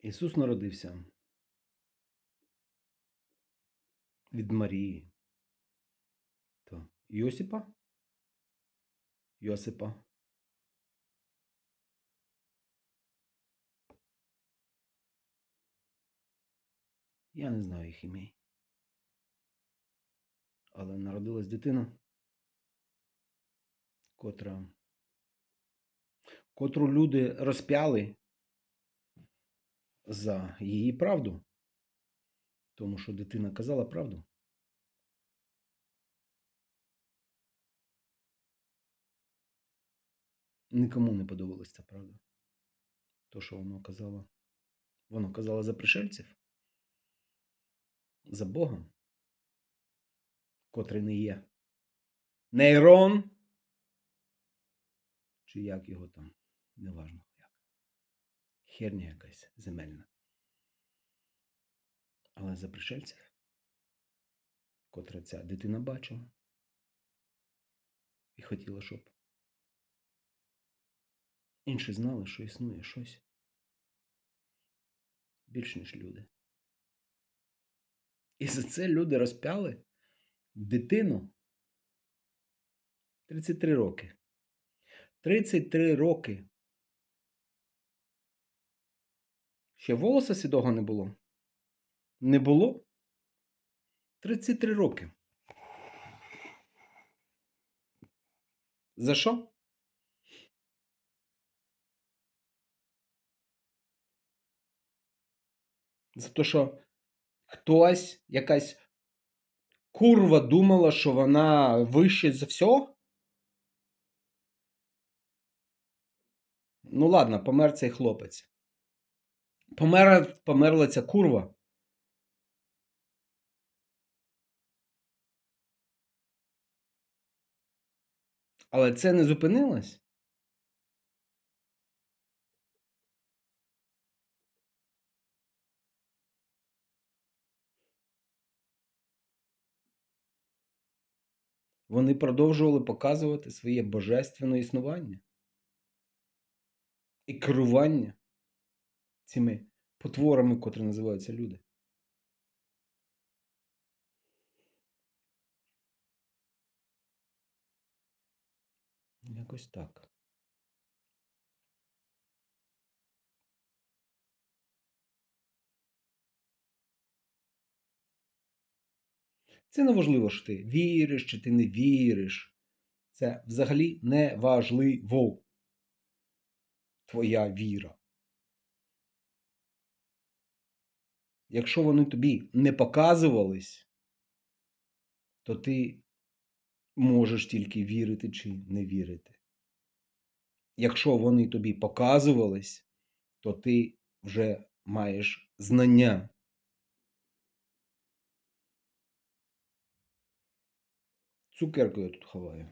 Ісус народився від Марії. То Йосипа? Йосипа. Я не знаю їх імей. Але народилась дитина, котра, котру люди розп'яли за її правду, тому що дитина казала правду. Нікому не подобалась ця правда. То, що воно казало. Воно казало за пришельців, за Бога, котрий не є. Нейрон, чи як його там, неважно. Херня якась земельна. Але за пришельців, котре ця дитина бачила і хотіла, щоб інші знали, що існує щось більш ніж люди. І за це люди розп'яли дитину 33 роки. 33 роки. Ще волоса сідого не було. Не було. 33 роки. За що? За те, що хтось, якась курва думала, що вона вище за все? Ну ладно, помер цей хлопець. Помер, померла ця курва. Але це не зупинилось? Вони продовжували показувати своє божественне існування і керування цими потворами, котрі називаються люди. Якось так. Це не важливо, що ти віриш, чи ти не віриш. Це взагалі не важливо. Твоя віра. Якщо вони тобі не показувались, то ти можеш тільки вірити чи не вірити. Якщо вони тобі показувались, то ти вже маєш знання. Цукерку я тут ховаю.